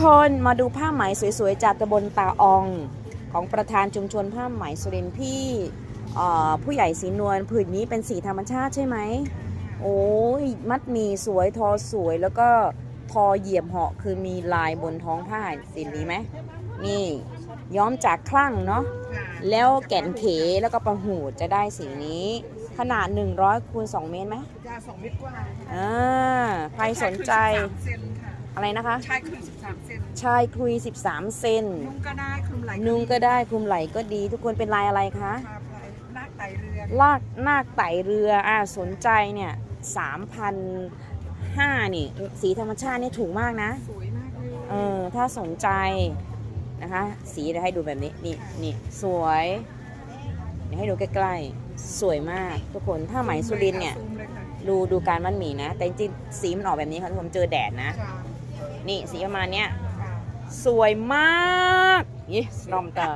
คนมาดูผ้าไหมสวยๆ จากตำบลตาออง ของประธานชุมชนผ้าไหมสุรินทร์พี่เอ่อผู้ใหญ่สีนวลผืนนี้เป็นสีธรรมชาติใช่ไหม โอ้ยมัดหมีสวยทอสวยแล้วก็ทอเหยียบเหาะคือมีลายบนท้องผ้าสีนี้ไหมนี่ย้อมจากคลั่งเนาะแล้วแก่นเขแล้วก็ประหูดจะได้สีนี้ ขนาด 100คูณ2เมตรไหมยาสองเม็ดกว่าอ่าใครสนใจเซนค่ะ อะไรนะคะ ชายครึ่งสิบสามเซนชายคลุย 13 เซนนุ่งก็ได้คลุมไหล่นุ่งก็ได้คลุมไหล่ก็ดี ทุกคนเป็นลายอะไรคะภาพไหล่ลากไตเรือลากนาคไต่เรืออ่าสนใจเนี่ย3,005นี่ สีธรรมชาตินี่ถูกมากนะ สวยมากเลยเออถ้าสนใจนะคะ สีเดี๋ยวให้ดูแบบนี้ นี่นี่สวยเดี๋ยวให้ดูใกล้ๆ สวยมากทุกคนถ้าไหมสุรินทร์เนี่ย ซูมเลยค่ะดูดูการมันหมีนะ แต่จริงๆสีมันออกแบบนี้ค่ะทุกคนเจอแดดนะ จ้า นี่สีประมาณเนี้ย สวยมากยี่ลอมตา